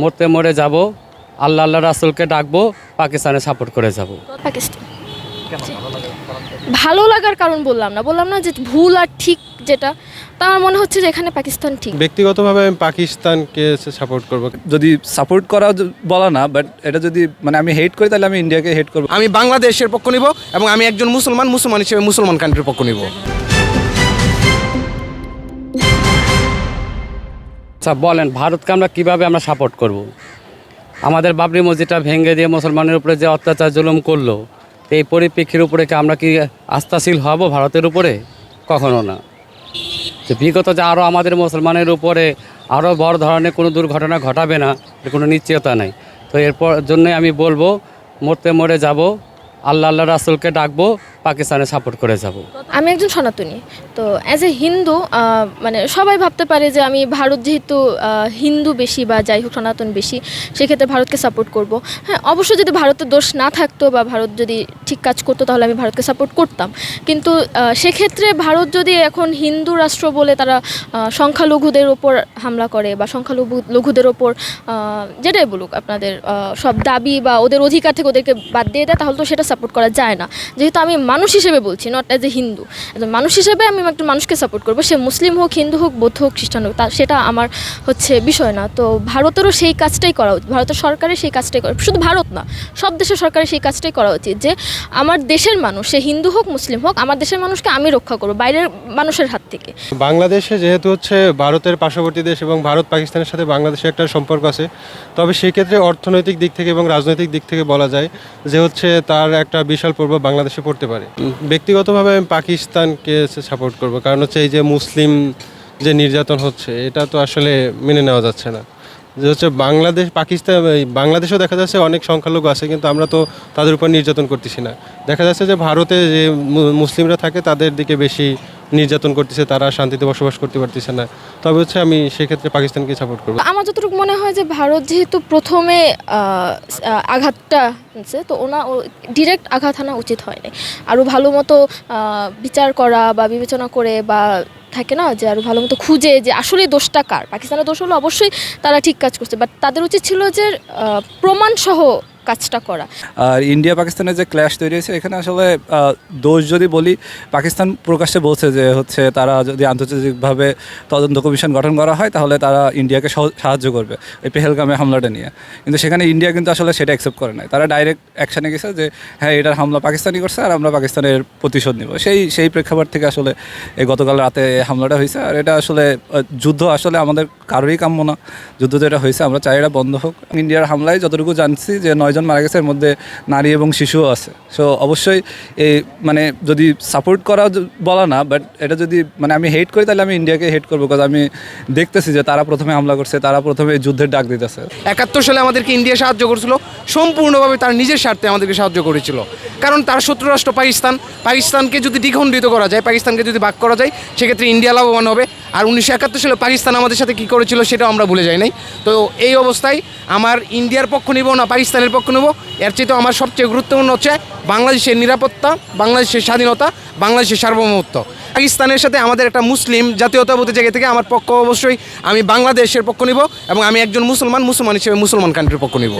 মরতে মরে যাব আল্লাহ আল্লাহ রাসুলকে ডাকবো পাকিস্তানে সাপোর্ট করে যাব। পাকিস্তান। ভালো লাগার কারণ বললাম না বললাম না যে ভুল আর ঠিক যেটা তা আমার মনে হচ্ছে যে এখানে পাকিস্তান ঠিক। ব্যক্তিগতভাবে আমি পাকিস্তানকে সাপোর্ট করব। যদি সাপোর্ট করা বলা না বাট এটা যদি মানে আমি হেট করি তাহলে আমি ইন্ডিয়াকে হেট করব। আমি বাংলাদেশের পক্ষ নিব এবং আমি একজন মুসলমান মুসলমান হিসেবে মুসলমান কান্ট্রির পক্ষ নিব। আচ্ছা বলেন, ভারতকে আমরা কীভাবে আমরা সাপোর্ট করব। আমাদের বাবরি মসজিদটা ভেঙে দিয়ে মুসলমানের উপরে যে অত্যাচার, জুলুম করল এই পরিপ্রেক্ষির উপরে কি আমরা কি আস্থাশীল হব ভারতের উপরে? কখনো না। তো বিগত যে আরও আমাদের মুসলমানের উপরে আরও বড় ধরনের কোনো দুর্ঘটনা ঘটাবে না, এর কোনো নিশ্চয়তা নেই। তো এরপর জন্যই আমি বলব, মরতে মরে যাব, আল্লাহ আল্লাহ রাসুলকে ডাকবো পাকিস্তানে সাপোর্ট করে যাব। আমি একজন সনাতনী, তো অ্যাজ এ হিন্দু মানে সবাই ভাবতে পারে যে আমি ভারত যেহেতু হিন্দু বেশি বা যাই হোক সনাতন বেশি, সেক্ষেত্রে ভারতকে সাপোর্ট করব। হ্যাঁ অবশ্যই যদি ভারতের দোষ না থাকতো বা ভারত যদি ঠিক কাজ করতো তাহলে আমি ভারতকে সাপোর্ট করতাম। কিন্তু সেক্ষেত্রে ভারত যদি এখন হিন্দু রাষ্ট্র বলে তারা সংখ্যালঘুদের ওপর হামলা করে বা সংখ্যালঘু লঘুদের ওপর যেটাই বলুক আপনাদের সব দাবি বা ওদের অধিকার থেকে ওদেরকে বাদ দিয়ে দেয়, তাহলে তো সেটা সাপোর্ট করা যায় না। যেহেতু আমি মানুষ হিসেবে বলছি নট অ্যাজ এ হিন্দু একজন মানুষ হিসেবে আমি একটা মানুষকে সাপোর্ট করব। সে মুসলিম হোক হিন্দু হোক, বৌদ্ধ হোক, খ্রিস্টান হোক, তা সেটা আমার হচ্ছে বিষয় না। তো ভারতেরও সেই কাজটাই করা উচিত। ভারতের সরকারের সেই কাজটাই করা শুধু ভারত না, সব দেশের সরকারের সেই কাজটাই করা উচিত যে আমার দেশের মানুষ, সে হিন্দু হোক মুসলিম হোক, আমার দেশের মানুষকে আমি রক্ষা করব বাইরের মানুষের হাত থেকে। বাংলাদেশে যেহেতু হচ্ছে ভারতের পার্শ্ববর্তী দেশ এবং ভারত পাকিস্তানের সাথে বাংলাদেশের একটা সম্পর্ক আছে, তবে সেক্ষেত্রে অর্থনৈতিক দিক থেকে এবং রাজনৈতিক দিক থেকে বলা যায় যে হচ্ছে তার একটা বিশাল প্রভাব বাংলাদেশে পড়তে পারে। উম, ব্যক্তিগতভাবে আমি পাকিস্তানকে সাপোর্ট করব। কারণ হচ্ছে এই যে মুসলিম যে নির্যাতন হচ্ছে এটা তো আসলে মেনে নেওয়া যাচ্ছে না। যে হচ্ছে বাংলাদেশ, পাকিস্তান বাংলাদেশেও দেখা যাচ্ছে অনেক সংখ্যালঘু আছে, কিন্তু আমরা তো তাদের উপর নির্যাতন করতেছি না। দেখা যাচ্ছে যে ভারতে যে মুসলিমরা থাকে তাদের দিকে বেশি নির্যাতন করতেছে, তারা শান্তিতে বসবাস করতে পারতেছে না। তবে হচ্ছে আমি সেক্ষেত্রে পাকিস্তানকে সাপোর্ট করব। আমার যতটুকু মনে হয় যে ভারত যেহেতু প্রথমে আঘাতটা আনছে, তো ওনা ডিরেক্ট আঘাত আনা উচিত হয়নি। আরও ভালো মতো বিচার করা বা বিবেচনা করে বা থাকে না যে আরও ভালো মতো খুঁজে যে আসলে দোষটা কার? পাকিস্তানের দোষ হলো অবশ্যই তারা ঠিক কাজ করছে। বাট তাদের উচিত ছিল যে প্রমাণসহ কাজটা করা। আর ইন্ডিয়া পাকিস্তানের যে ক্ল্যাশ তৈরি হয়েছে, এখানে আসলে দোষ যদি বলি, পাকিস্তান প্রকাশ্যে বলছে যে হচ্ছে তারা যদি আন্তর্জাতিকভাবে তদন্ত কমিশন গঠন করা হয়, তাহলে তারা ইন্ডিয়াকে সাহায্য করবে ওই পেহেলগামে হামলাটা নিয়ে। কিন্তু সেখানে ইন্ডিয়া কিন্তু আসলে সেটা অ্যাকসেপ্ট করে নাই। তারা ডাইরেক্ট অ্যাকশানে গেছে যে হ্যাঁ এটার হামলা পাকিস্তানি করছে আর আমরা পাকিস্তানের প্রতিশোধ নিব। সেই সেই প্রেক্ষাপট থেকে আসলে এই গতকাল রাতে হামলাটা হয়েছে। আর এটা আসলে যুদ্ধ আসলে আমাদের কারোরই কাম্য না। যুদ্ধ যেটা হয়েছে, আমরা চাই এটা বন্ধ হোক। ইন্ডিয়ার হামলায় যতটুকু জানছি যে নয়জন মারা গেছে, এর মধ্যে নারী এবং শিশুও আছে। সো অবশ্যই এই মানে যদি সাপোর্ট করা বলা না বাট এটা যদি মানে আমি হেট করি, তাহলে আমি ইন্ডিয়াকে হেট করব কারণ আমি দেখতেছি যে তারা প্রথমে হামলা করছে, তারা প্রথমে যুদ্ধের ডাক দিতেছে। একাত্তর সালে আমাদেরকে ইন্ডিয়া সাহায্য করেছিল, সম্পূর্ণভাবে তার নিজের স্বার্থে আমাদেরকে সাহায্য করেছিল। কারণ তার শত্রু রাষ্ট্র পাকিস্তান, পাকিস্তানকে যদি দ্বিখণ্ডিত করা যায়, পাকিস্তানকে যদি ভাগ করা যায়, সেক্ষেত্রে ইন্ডিয়া লাভবান হবে। আর উনিশশো একাত্তর সালে পাকিস্তান আমাদের সাথে কী করেছিল সেটাও আমরা ভুলে যাই নাই। তো এই অবস্থায় আমার ইন্ডিয়ার পক্ষ নিব না পাকিস্তানের পক্ষ নেব, এর চেয়ে তো আমার সবচেয়ে গুরুত্বপূর্ণ হচ্ছে বাংলাদেশের নিরাপত্তা, বাংলাদেশের স্বাধীনতা, বাংলাদেশের সার্বভৌমত্ব। পাকিস্তানের সাথে আমাদের একটা মুসলিম জাতীয়তাবোধের জায়গা থেকে আমার পক্ষ অবশ্যই আমি বাংলাদেশের পক্ষ নিব এবং আমি একজন মুসলমান মুসলমান হিসেবে মুসলমান কান্ট্রির পক্ষ নিব।